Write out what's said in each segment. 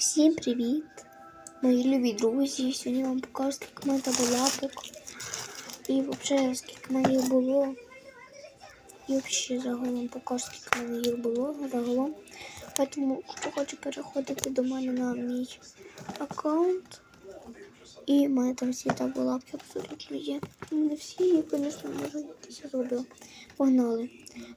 Всім привіт! Мої любі друзі. Сьогодні вам покажу, скільки мене там лапок. І взагалі, скільки в мене їх було. І взагалі загалом покажу, скільки мене їх було загалом. Тому хто хоче переходити до мене на мій аккаунт. І в мене там всі там лапки абсолютно є. Не всі, я, звісно, якісь я. Погнали.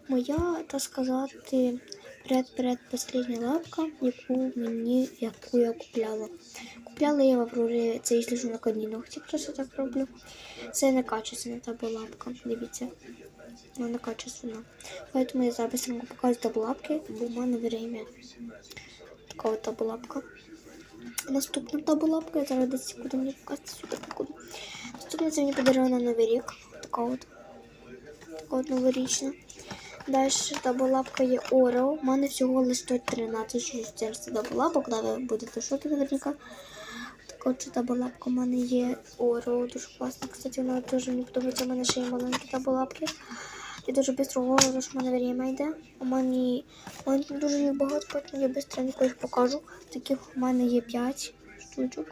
Моя, так сказати, перед-перед последня лапка, яку мені, яку я купляла. Купляла я в Аврорі, це якщо ж накладні ногті, просто так роблю. Це некачественна та була лапка, дивіться. Вона некачественна. Поэтому я зараз вам покажу таблапки, бо в мене время. Така от таблапка. Наступна таблапка, я зараз десь секунду мені показати сюди покуду. Наступна це мені подарила на Новий рік. Така от. Така от новорічна. Далі таблапка є Орео. У мене всього лише стоїть 13 чи 14 таблапок, да, ви будете шокі наверняка. Так от таблапка у мене є Орео, дуже класна. Кстати, вона дуже мені подобається, у мене ще є маленькі таблапки. І дуже швидко говорю, що в мене время йде. У мене, у мене дуже їх багато, тому я швидко їх покажу. Таких у мене є 5 штучок.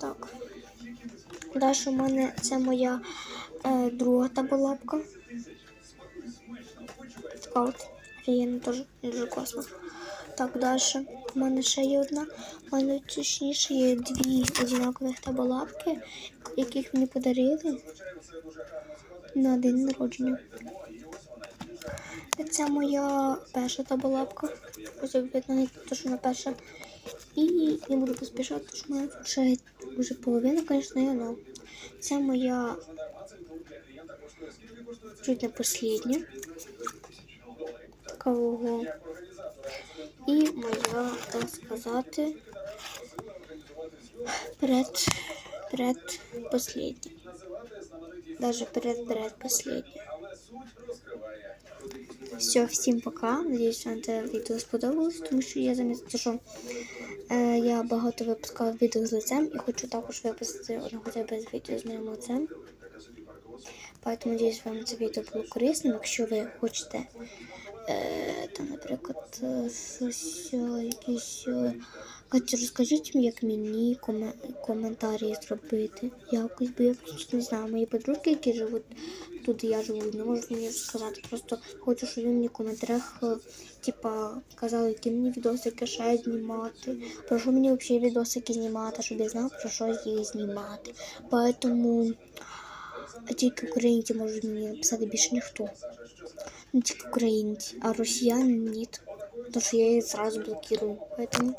Так. Далі у мене це моя е, друга таблапка. Така от офігенно теж дуже класно. Так, далі. У мене ще є одна. У мене точніше є дві однакових табалапки, яких мені подарили на день народження. Це моя перша табалапка. Ось не то, що вона перша. І не буду поспішати, тому що в мене тут вже половина, звісно, є, але це моя чуть не последня. Такого. І моя, так сказати, перед, перед последня. Даже перед перед последня. Все, всім пока. Надіюсь, вам це відео сподобалось, тому що я замітила, що е, я багато випускала відео з лицем і хочу також випустити одне хоча б відео з моїм лицем. Поэтому надіюсь, вам це відео було корисним. Якщо ви хочете, е, там, наприклад, щось, е, якісь. е, Катя, розкажіть мені, як мені коме- коментарі зробити. Якось, бо я просто не знаю. Мої подружки, які живуть тут, я живу, не можуть мені сказати. Просто хочу, щоб ви мені в коментарях типа, казали, які мені відосики ще знімати. Про що мені взагалі відосики знімати, щоб я знав, про що їх знімати. Поэтому тільки українці можуть мені написати більше ніхто. Не українці, а росіяни ні. Потому что я їх зразу блокирую. Поэтому